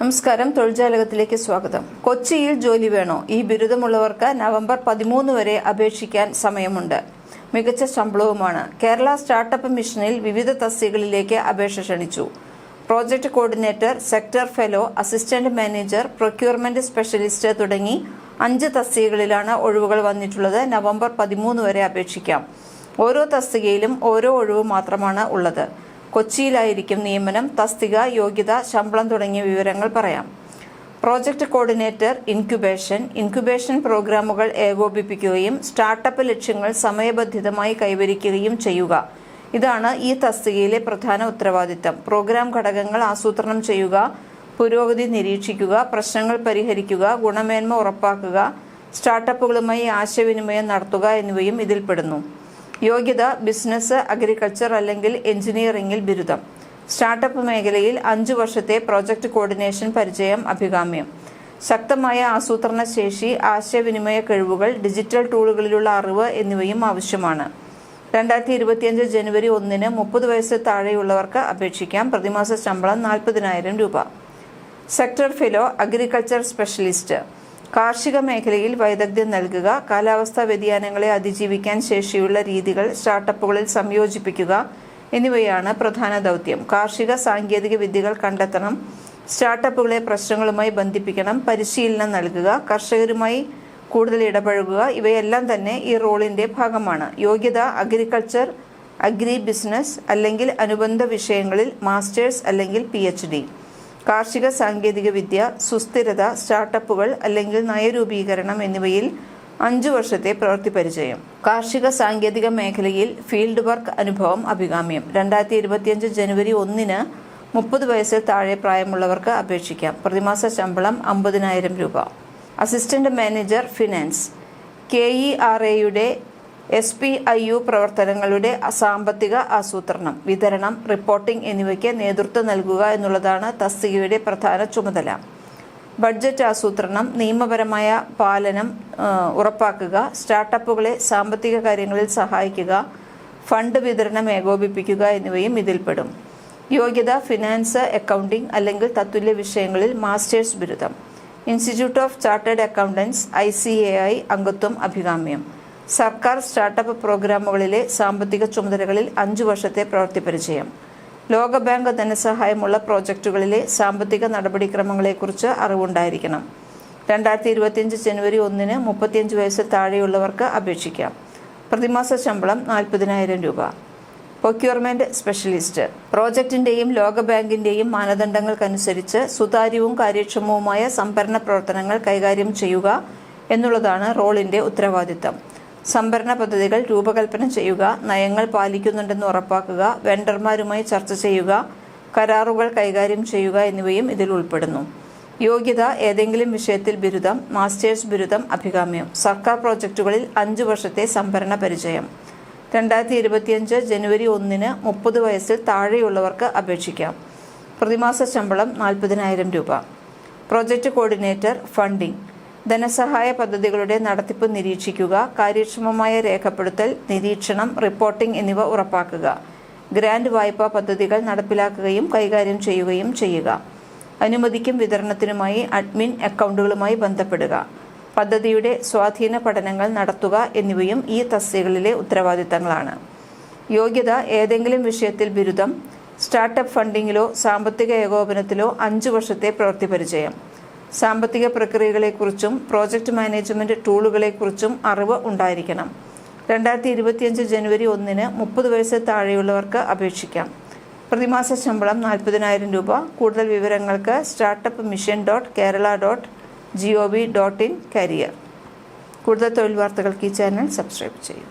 നമസ്കാരം. തൊഴിൽജാലകത്തിലേക്ക് സ്വാഗതം. കൊച്ചിയിൽ ജോലി വേണോ? ഈ ബിരുദമുള്ളവർക്ക് നവംബർ പതിമൂന്ന് വരെ അപേക്ഷിക്കാൻ സമയമുണ്ട്. മികച്ച ശമ്പളവുമാണ്. കേരള സ്റ്റാർട്ടപ്പ് മിഷനിൽ വിവിധ തസ്തികളിലേക്ക് അപേക്ഷ ക്ഷണിച്ചു. Project coordinator sector fellow assistant manager procurement specialist തുടങ്ങി അഞ്ച് തസ്തികകളിലാണ് ഒഴിവുകൾ വന്നിട്ടുള്ളത്. നവംബർ പതിമൂന്ന് വരെ അപേക്ഷിക്കാം. ഓരോ തസ്തികയിലും ഓരോ ഒഴിവ് മാത്രമാണ് ഉള്ളത്. കൊച്ചിയിലായിരിക്കും നിയമനം തസ്തിക യോഗ്യത ശമ്പളം തുടങ്ങിയ വിവരങ്ങൾ പറയാം. പ്രോജക്റ്റ് കോർഡിനേറ്റർ ഇൻക്യുബേഷൻ ഇൻക്യുബേഷൻ പ്രോഗ്രാമുകൾ ഏകോപിപ്പിക്കുകയും സ്റ്റാർട്ടപ്പ് ലക്ഷ്യങ്ങൾ സമയബന്ധിതമായി കൈവരിക്കുകയും ചെയ്യുക. ഇതാണ് ഈ തസ്തികയിലെ പ്രധാന ഉത്തരവാദിത്തം. പ്രോഗ്രാം ഘടകങ്ങൾ ആസൂത്രണം ചെയ്യുക പുരോഗതി നിരീക്ഷിക്കുക പ്രശ്നങ്ങൾ പരിഹരിക്കുക ഗുണമേന്മ ഉറപ്പാക്കുക സ്റ്റാർട്ടപ്പുകളുമായി ആശയവിനിമയം നടത്തുക എന്നിവയും ഇതിൽപ്പെടുന്നു. യോഗ്യത ബിസിനസ് അഗ്രികൾച്ചർ അല്ലെങ്കിൽ എഞ്ചിനീയറിംഗിൽ ബിരുദം. സ്റ്റാർട്ടപ്പ് മേഖലയിൽ അഞ്ചു വർഷത്തെ പ്രോജക്റ്റ് കോർഡിനേഷൻ പരിചയം അഭികാമ്യം. ശക്തമായ ആസൂത്രണ ശേഷി ആശയവിനിമയ കഴിവുകൾ ഡിജിറ്റൽ ടൂളുകളിലുള്ള അറിവ് എന്നിവയും ആവശ്യമാണ്. രണ്ടായിരത്തി ഇരുപത്തിയഞ്ച് ജനുവരി ഒന്നിന് മുപ്പത് വയസ്സ് താഴെയുള്ളവർക്ക് അപേക്ഷിക്കാം. പ്രതിമാസ ശമ്പളം നാൽപ്പതിനായിരം രൂപ. സെക്ടർ ഫെലോ അഗ്രികൾച്ചർ സ്പെഷ്യലിസ്റ്റ് കാർഷിക മേഖലയിൽ വൈദഗ്ധ്യം നൽകുക കാലാവസ്ഥാ വ്യതിയാനങ്ങളെ അതിജീവിക്കാൻ ശേഷിയുള്ള രീതികൾ സ്റ്റാർട്ടപ്പുകളിൽ സംയോജിപ്പിക്കുക എന്നിവയാണ് പ്രധാന ദൗത്യം. കാർഷിക സാങ്കേതിക വിദ്യകൾ കണ്ടെത്തണം സ്റ്റാർട്ടപ്പുകളെ പ്രശ്നങ്ങളുമായി ബന്ധിപ്പിക്കണം പരിശീലനം നൽകുക കർഷകരുമായി കൂടുതൽ ഇടപഴകുക ഇവയെല്ലാം തന്നെ ഈ റോളിന്റെ ഭാഗമാണ്. യോഗ്യത അഗ്രികൾച്ചർ അഗ്രി ബിസിനസ് അല്ലെങ്കിൽ അനുബന്ധ വിഷയങ്ങളിൽ മാസ്റ്റേഴ്സ് അല്ലെങ്കിൽ പി കാർഷിക സാങ്കേതിക വിദ്യ സുസ്ഥിരത സ്റ്റാർട്ടപ്പുകൾ അല്ലെങ്കിൽ നയരൂപീകരണം എന്നിവയിൽ അഞ്ചു വർഷത്തെ പ്രവൃത്തി പരിചയം. കാർഷിക സാങ്കേതിക മേഖലയിൽ ഫീൽഡ് വർക്ക് അനുഭവം അഭികാമ്യം. രണ്ടായിരത്തി ഇരുപത്തിയഞ്ച് ജനുവരി ഒന്നിന് മുപ്പത് വയസ്സിൽ താഴെ പ്രായമുള്ളവർക്ക് അപേക്ഷിക്കാം. പ്രതിമാസ ശമ്പളം അമ്പതിനായിരം രൂപ. Assistant manager finance. K E R എയുടെ എസ് പി ഐ യു പ്രവർത്തനങ്ങളുടെ സാമ്പത്തിക ആസൂത്രണം വിതരണം റിപ്പോർട്ടിംഗ് എന്നിവയ്ക്ക് നേതൃത്വം നൽകുക എന്നുള്ളതാണ് തസ്തികയുടെ പ്രധാന ചുമതല. ബഡ്ജറ്റ് ആസൂത്രണം നിയമപരമായ പാലനം ഉറപ്പാക്കുക സ്റ്റാർട്ടപ്പുകളെ സാമ്പത്തിക കാര്യങ്ങളിൽ സഹായിക്കുക ഫണ്ട് വിതരണം ഏകോപിപ്പിക്കുക എന്നിവയും ഇതിൽപ്പെടും. യോഗ്യത ഫിനാൻസ് അക്കൗണ്ടിംഗ് അല്ലെങ്കിൽ തത്തുല്യ വിഷയങ്ങളിൽ മാസ്റ്റേഴ്സ് ബിരുദം. Institute of chartered accountants I C A I അംഗത്വം അഭികാമ്യം. സർക്കാർ സ്റ്റാർട്ടപ്പ് പ്രോഗ്രാമുകളിലെ സാമ്പത്തിക ചുമതലകളിൽ അഞ്ചു വർഷത്തെ പ്രവൃത്തി പരിചയം ലോകബാങ്ക് ധനസഹായമുള്ള പ്രോജക്റ്റുകളിലെ സാമ്പത്തിക നടപടിക്രമങ്ങളെക്കുറിച്ച് അറിവുണ്ടായിരിക്കണം. രണ്ടായിരത്തി ഇരുപത്തിയഞ്ച് ജനുവരി ഒന്നിന് മുപ്പത്തിയഞ്ച് വയസ്സ് താഴെയുള്ളവർക്ക് അപേക്ഷിക്കാം. പ്രതിമാസ ശമ്പളം നാൽപ്പതിനായിരം രൂപ. പ്രൊക്യൂർമെന്റ് സ്പെഷ്യലിസ്റ്റ് പ്രോജക്റ്റിന്റെയും ലോകബാങ്കിന്റെയും മാനദണ്ഡങ്ങൾക്കനുസരിച്ച് സുതാര്യവും കാര്യക്ഷമവുമായ സംഭരണ പ്രവർത്തനങ്ങൾ കൈകാര്യം ചെയ്യുക എന്നുള്ളതാണ് റോളിന്റെ ഉത്തരവാദിത്തം. സംഭരണ പദ്ധതികൾ രൂപകൽപ്പന ചെയ്യുക നയങ്ങൾ പാലിക്കുന്നുണ്ടെന്ന് ഉറപ്പാക്കുക വെണ്ടർമാരുമായി ചർച്ച ചെയ്യുക കരാറുകൾ കൈകാര്യം ചെയ്യുക എന്നിവയും ഇതിൽ ഉൾപ്പെടുന്നു. യോഗ്യത ഏതെങ്കിലും വിഷയത്തിൽ ബിരുദം മാസ്റ്റേഴ്സ് ബിരുദം അഭികാമ്യം. സർക്കാർ പ്രോജക്റ്റുകളിൽ അഞ്ചു വർഷത്തെ സംഭരണ പരിചയം. രണ്ടായിരത്തി ഇരുപത്തിയഞ്ച് ജനുവരി ഒന്നിന് മുപ്പത് വയസ്സിൽ താഴെയുള്ളവർക്ക് അപേക്ഷിക്കാം. പ്രതിമാസ ശമ്പളം നാൽപ്പതിനായിരം രൂപ. Project coordinator funding. ധനസഹായ പദ്ധതികളുടെ നടത്തിപ്പ് നിരീക്ഷിക്കുക കാര്യക്ഷമമായ രേഖപ്പെടുത്തൽ നിരീക്ഷണം റിപ്പോർട്ടിംഗ് എന്നിവ ഉറപ്പാക്കുക. ഗ്രാൻഡ് വായ്പാ പദ്ധതികൾ നടപ്പിലാക്കുകയും കൈകാര്യം ചെയ്യുകയും ചെയ്യുക. അനുമതിക്കും വിതരണത്തിനുമായി അഡ്മിൻ അക്കൗണ്ടുകളുമായി ബന്ധപ്പെടുക. പദ്ധതിയുടെ സ്വാധീന പഠനങ്ങൾ നടത്തുക എന്നിവയും ഈ തസ്തികകളിലെ ഉത്തരവാദിത്തങ്ങളാണ്. യോഗ്യത ഏതെങ്കിലും വിഷയത്തിൽ ബിരുദം സ്റ്റാർട്ടപ്പ് ഫണ്ടിങ്ങിലോ സാമ്പത്തിക ഏകോപനത്തിലോ അഞ്ചു വർഷത്തെ പ്രവൃത്തി പരിചയം. സാമ്പത്തിക പ്രക്രിയകളെക്കുറിച്ചും പ്രോജക്റ്റ് മാനേജ്മെന്റ് ടൂളുകളെക്കുറിച്ചും അറിവ് ഉണ്ടായിരിക്കണം. രണ്ടായിരത്തി ഇരുപത്തിയഞ്ച് ജനുവരി ഒന്നിന് മുപ്പത് വയസ്സ് താഴെയുള്ളവർക്ക് അപേക്ഷിക്കാം. പ്രതിമാസ ശമ്പളം നാൽപ്പതിനായിരം രൂപ. കൂടുതൽ വിവരങ്ങൾക്ക് startup mission dot Kerala dot G O V dot in career കൂടുതൽ തൊഴിൽ വാർത്തകൾക്ക് ഈ ചാനൽ സബ്സ്ക്രൈബ് ചെയ്യും.